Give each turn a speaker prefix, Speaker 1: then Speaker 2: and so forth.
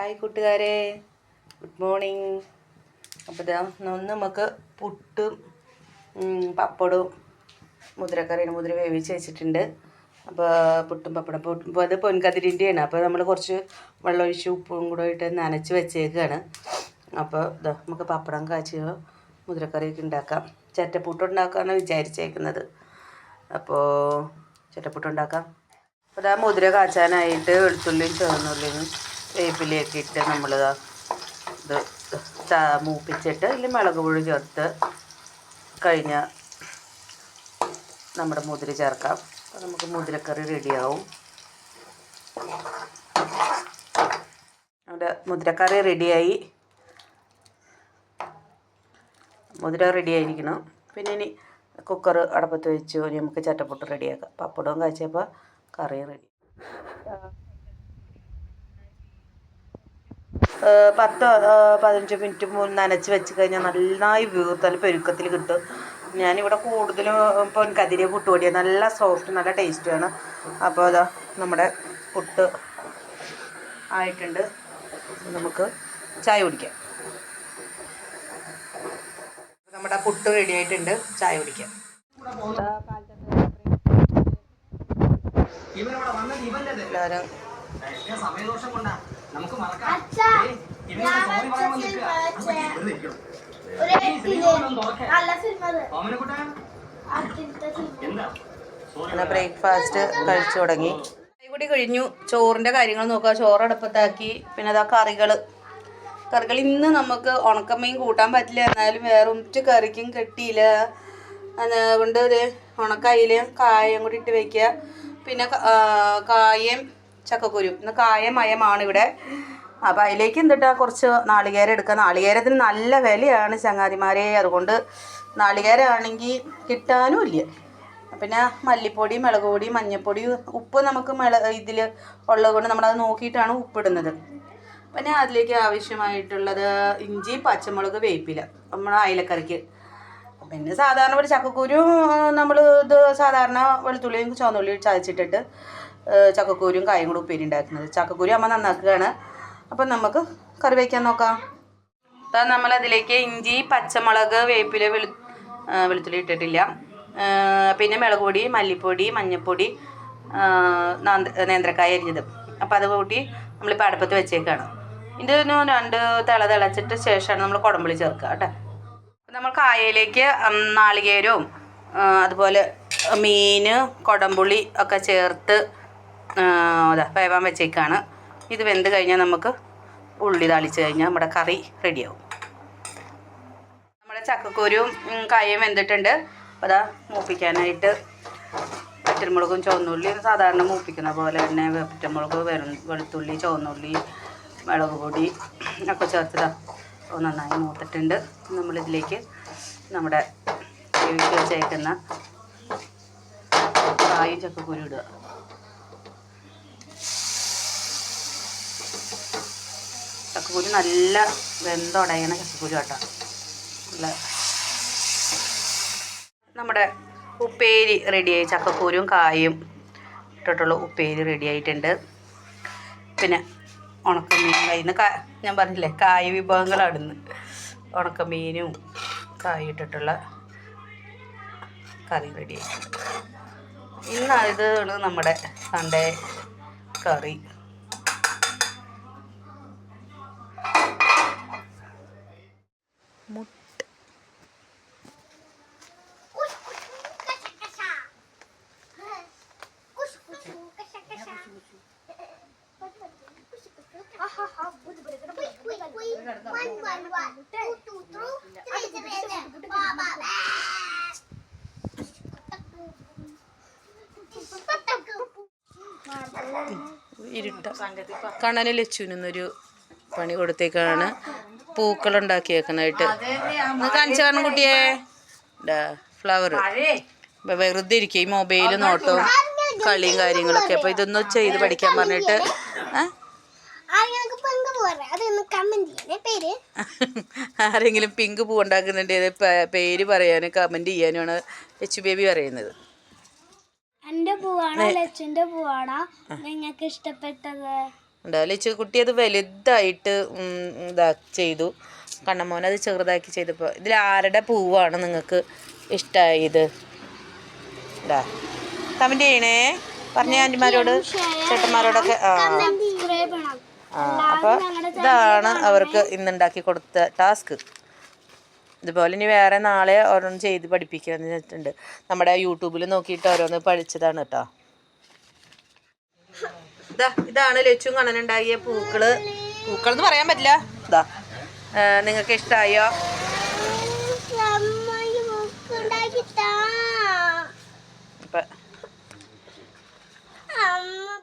Speaker 1: Hi കൂട്ടുകാരെ. Good morning. അപ്പോൾ ഇതാ ഒന്ന് നമുക്ക് പുട്ടും പപ്പടവും മുതിരക്കറിയാണ് മുതിര വേവിച്ച് വെച്ചിട്ടുണ്ട്. അപ്പോൾ പുട്ടും പപ്പടം പുട്ടും അത് പൊൻകതിരിന്റെയാണ്. അപ്പോൾ നമ്മൾ കുറച്ച് വെള്ളം ഒഴിച്ച് ഉപ്പും കൂടെ ഇട്ട് നനച്ച് വെച്ചേക്കാണ്. അപ്പോൾ ഇതാ നമുക്ക് പപ്പടം കാച്ചി മുതിരക്കറിയൊക്കെ ഉണ്ടാക്കാം. ചറ്റപ്പുട്ട് ഉണ്ടാക്കാമെന്ന് വിചാരിച്ചേക്കുന്നത്. അപ്പോൾ ചറ്റപ്പുട്ട് ഉണ്ടാക്കാം അപ്പോൾ ഇതാ മുതിര കാച്ചാനായിട്ട് വെളുത്തുള്ളിയും ചുവന്നുള്ളിയും വേപ്പിലയൊക്കെ ഇട്ട് നമ്മൾ ഇത് മൂപ്പിച്ചിട്ട് ഇതിൽ മുളക് പൊടി ചേർത്ത് കഴിഞ്ഞ നമ്മുടെ മുതിര ചേർക്കാം. അപ്പോൾ നമുക്ക് മുതിരക്കറി റെഡിയാവും. നമ്മുടെ മുതിരക്കറി റെഡിയായി. മുതിര റെഡി ആയിരിക്കണം പിന്നെ ഇനി കുക്കർ അടപ്പത്ത് വെച്ചു നമുക്ക് ചട്ടപ്പൊട്ട് റെഡിയാക്കാം. പപ്പടവും കാച്ചപ്പോൾ കറി റെഡി. പത്ത് പതിനഞ്ച് മിനിറ്റ് മുൻ നനച്ച് വെച്ച് കഴിഞ്ഞാൽ നന്നായി വീർത്താൽ പെരുക്കത്തിൽ കിട്ടും. ഞാനിവിടെ കൂടുതലും ഇപ്പോൾ കതിരെ പുട്ടുപൊടിയാണ് നല്ല സോഫ്റ്റ് നല്ല ടേസ്റ്റുമാണ് അപ്പോൾ അതാ നമ്മുടെ പുട്ട് ആയിട്ടുണ്ട്. നമുക്ക് ചായ കുടിക്കാം. നമ്മുടെ പുട്ട് റെഡി ആയിട്ടുണ്ട്. ചായ കുടിക്കാം. എല്ലാവരും
Speaker 2: നമുക്ക് മറക്കാം.
Speaker 1: ബ്രേക്ക്ഫാസ്റ്റ് കഴിച്ചു തുടങ്ങി. കൂടി കഴിഞ്ഞു. ചോറിന്റെ കാര്യങ്ങൾ നോക്കുക. ചോറ് അടുപ്പത്താക്കി. പിന്നെ അതാ കറികൾ കറികൾ ഇന്ന് നമുക്ക് ഉണക്കമ്മയും കൂട്ടാൻ പറ്റില്ല. എന്നാലും വേറെ ഒറ്റ കറിക്കും കെട്ടിയില്ല. അതുകൊണ്ട് ഒരു ഉണക്കയിലും കായം കൂടി ഇട്ട് വെക്കുക. പിന്നെ കായം ചക്കക്കുരു. ഇന്ന് കായമയമാണ് ഇവിടെ. അപ്പോൾ അതിലേക്ക് എന്തിട്ടാ? കുറച്ച് നാളികേര എടുക്കുക നാളികേരത്തിന് നല്ല വിലയാണ് ചങ്ങാതിമാരെ. അതുകൊണ്ട് നാളികേരമാണെങ്കിൽ കിട്ടാനും ഇല്ല. പിന്നെ മല്ലിപ്പൊടി മുളക് പൊടി മഞ്ഞൾപ്പൊടി ഉപ്പ് നമുക്ക് മിള ഇതിൽ ഉള്ളത് കൊണ്ട് നമ്മളത് നോക്കിയിട്ടാണ് ഉപ്പിടുന്നത്. പിന്നെ അതിലേക്ക് ആവശ്യമായിട്ടുള്ളത് ഇഞ്ചി പച്ചമുളക് വേപ്പില നമ്മൾ അയലക്കറിക്ക്. പിന്നെ സാധാരണ ഒരു ചക്കക്കുരു നമ്മൾ ഇത് സാധാരണ വെളുത്തുള്ളിയും ചുവന്നുള്ളിയും ചതച്ചിട്ടിട്ട് ചക്കക്കുരും കായും കൂടി ഉപ്പേരി ഉണ്ടാക്കുന്നത്. ചക്കക്കൂരി അമ്മ നന്നാക്കുകയാണ്. അപ്പം നമുക്ക് കറി വയ്ക്കാൻ നോക്കാം. അപ്പം നമ്മൾ അതിലേക്ക് ഇഞ്ചി പച്ചമുളക് വേപ്പില വെളു വെളുത്തുള്ളി ഇട്ടിട്ടില്ല. പിന്നെ മുളക് പൊടി മല്ലിപ്പൊടി മഞ്ഞൾപ്പൊടി നേന്ത്രക്കായ അരിഞ്ഞത്. അപ്പം അത് കൂട്ടി നമ്മളിപ്പോൾ അടുപ്പത്ത് വെച്ചേക്കാണ്. ഇതിന് രണ്ട് തിള തിളച്ചിട്ട് ശേഷമാണ് നമ്മൾ കുടമ്പുളി ചേർക്കുക കേട്ടോ. നമ്മൾ കായയിലേക്ക് നാളികേരവും അതുപോലെ മീൻ കുടമ്പുളി ഒക്കെ ചേർത്ത് അതാ വേവാൻ വെച്ചേക്കാണ്. ഇത് വെന്ത് കഴിഞ്ഞാൽ നമുക്ക് ഉള്ളി താളിച്ച് കഴിഞ്ഞാൽ നമ്മുടെ കറി റെഡിയാവും. നമ്മുടെ ചക്കക്കൂരും കായയും വെന്തിട്ടുണ്ട്. അപ്പോൾ അതാ മൂപ്പിക്കാനായിട്ട് പച്ചമുളകും ചുവന്നുള്ളി സാധാരണ മൂപ്പിക്കുന്ന പോലെ തന്നെ പച്ചമുളക് വെളുത്തുള്ളി ചുവന്നുള്ളി മുളക് പൊടി ഒക്കെ ചേർത്തതാ നന്നായി മൂത്തിട്ടുണ്ട്. നമ്മളിതിലേക്ക് നമ്മുടെ വേവിച്ച് വെച്ചേക്കുന്ന കായും ചക്കക്കൂരി ഇടുക. ചക്കക്കുരു നല്ല വെന്തുടയണ ചക്കക്കുരു കേട്ടോ. നല്ല നമ്മുടെ ഉപ്പേരി റെഡിയായി ചക്കക്കൂരും കായും ഇട്ടിട്ടുള്ള ഉപ്പേരി റെഡിയായിട്ടുണ്ട് പിന്നെ ഉണക്കമീൻ കയ്യിൽ കാ ഞാൻ പറഞ്ഞില്ലേ കായ വിഭവങ്ങളാടുന്ന് ഉണക്കമീനും കായ ഇട്ടിട്ടുള്ള കറി റെഡി ആയിട്ടുണ്ട്. ഇന്ന് നമ്മുടെ സൺഡേ കറി. ഇരുട്ട. കണ്ണന് ലച്ചുവിനൊന്നൊരു പണി കൊടുത്തേക്കാണ്. പൂക്കൾ ഉണ്ടാക്കിയേക്കണായിട്ട് കാണിച്ചു കാണും കുട്ടിയെ. ഫ്ലവർ വെറുതെ ഇരിക്കും ഈ മൊബൈൽ നോട്ടവും കളിയും കാര്യങ്ങളൊക്കെ. അപ്പൊ ഇതൊന്നും ചെയ്ത് പഠിക്കാൻ പറഞ്ഞിട്ട് ആരെങ്കിലും പിങ്ക് പൂ ഉണ്ടാക്കുന്നുണ്ട് പേര് പറയാനും കമന്റ് ചെയ്യാനുമാണ് എച്ച് ബേബി പറയുന്നത്.
Speaker 3: എന്റെ പൂവാണോ ലച്ചുന്റെ പൂവാണോ? നിങ്ങൾക്ക് ഇഷ്ടപ്പെട്ടത്?
Speaker 1: എന്താ ലച്ചു കുട്ടി അത് വലുതായിട്ട് ഇതാ ചെയ്തു. കണ്ണമോൻ അത് ചെറുതാക്കി ചെയ്തപ്പോൾ ഇതിൽ ആരുടെ പൂവാണ് നിങ്ങൾക്ക് ഇഷ്ടമായത് ഇതാ. കമന്റ് ചെയ്യണേ. പറഞ്ഞ ആന്റിമാരോട് ചേട്ടന്മാരോടൊക്കെ. ആ. അപ്പോൾ ഇതാണ് അവർക്ക് ഇന്നുണ്ടാക്കി കൊടുത്ത ടാസ്ക്. ഇതുപോലെ ഇനി വേറെ നാളെ ഓരോന്ന് ചെയ്ത് പഠിപ്പിക്കാന്ന് വെച്ചിട്ടുണ്ട്. നമ്മുടെ യൂട്യൂബിൽ നോക്കിയിട്ട് ഓരോന്ന് പഠിച്ചതാണ് കേട്ടോ. ഇതാ ഇതാണ് ലച്ചും കണ്ണനുണ്ടാക്കിയ പൂക്കൾ. പൂക്കൾ എന്ന് പറയാൻ പറ്റില്ല. ഇതാ നിങ്ങൾക്ക് ഇഷ്ടമായോ
Speaker 3: അമ്മ